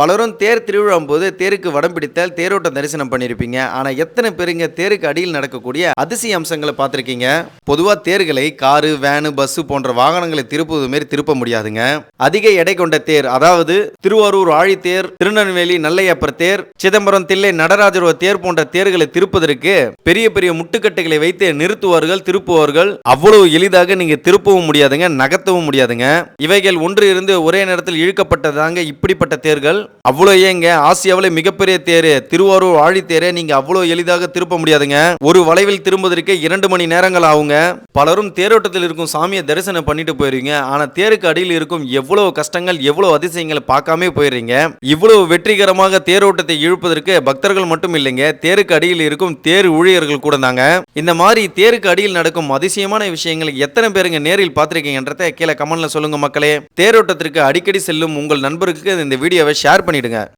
பலரும் தேர் திருவிழாம் போது தேருக்கு வடம் பிடித்தால் தேரோட்டம் தரிசனம் பண்ணியிருப்பீங்க. ஆனால் எத்தனை பேருங்க தேருக்கு அடியில் நடக்கக்கூடிய அதிசய அம்சங்களை பார்த்துருக்கீங்க? பொதுவாக தேர்களை காரு வேனு பஸ்ஸு போன்ற வாகனங்களை திருப்புவது மாரி திருப்ப முடியாதுங்க. அதிக எடை கொண்ட தேர் அதாவது திருவாரூர் ஆழித்தேர் திருநெல்வேலி நல்லையப்பர் தேர் சிதம்பரம் தில்லை நடராஜர் தேர் போன்ற தேர்களை திருப்பதற்கு பெரிய பெரிய முட்டுக்கட்டைகளை வைத்து நிறுத்துவார்கள் திருப்புவார்கள். அவ்வளவு எளிதாக நீங்கள் திருப்பவும் முடியாதுங்க நகர்த்தவும் முடியாதுங்க. இவைகள் ஒன்று இருந்து ஒரே நேரத்தில் இழுக்கப்பட்டதாங்க இப்படிப்பட்ட தேர்கள். அவ்வளோ ஏங்க ஆசியாவில் மிகப்பெரிய தேர் திருவாரூர் ஆழித்தேரை நீங்க அவ்வளோ எளிதாக திருப்ப முடியாதுங்க. ஒரு வளைவில் திரும்புவதற்கு இரண்டு மணி நேரங்கள் ஆகுங்க. பலரும் தேரோட்டத்தில் இருக்கும் சாமியை தரிசனம் பண்ணிட்டு போயிருவீங்க. ஆனா தேருக்கு அடியில் இருக்கும் எவ்வளவு கஷ்டங்கள் எவ்வளவு அதிசயங்களை பார்க்காம போயிடுறீங்க இவ்வளவு வெற்றிகரமாக தேரோட்டத்தை இழுப்பதற்கு பக்தர்கள் மட்டும் இல்லைங்க தேருக்கு அடியில் இருக்கும் தேர் ஊழியர்கள் கூட தாங்க. இந்த மாதிரி தேருக்கு அடியில் நடக்கும் அதிசயமான விஷயங்களை எத்தனை பேருங்க நேரில் பார்த்திருக்கீங்கன்றத கீழே கமெண்ட்ல சொல்லுங்க மக்களே. தேரோட்டத்திற்கு அடிக்கடி செல்லும் உங்கள் நண்பருக்கு இந்த வீடியோவை ஷேர் பண்ணிவிடுங்க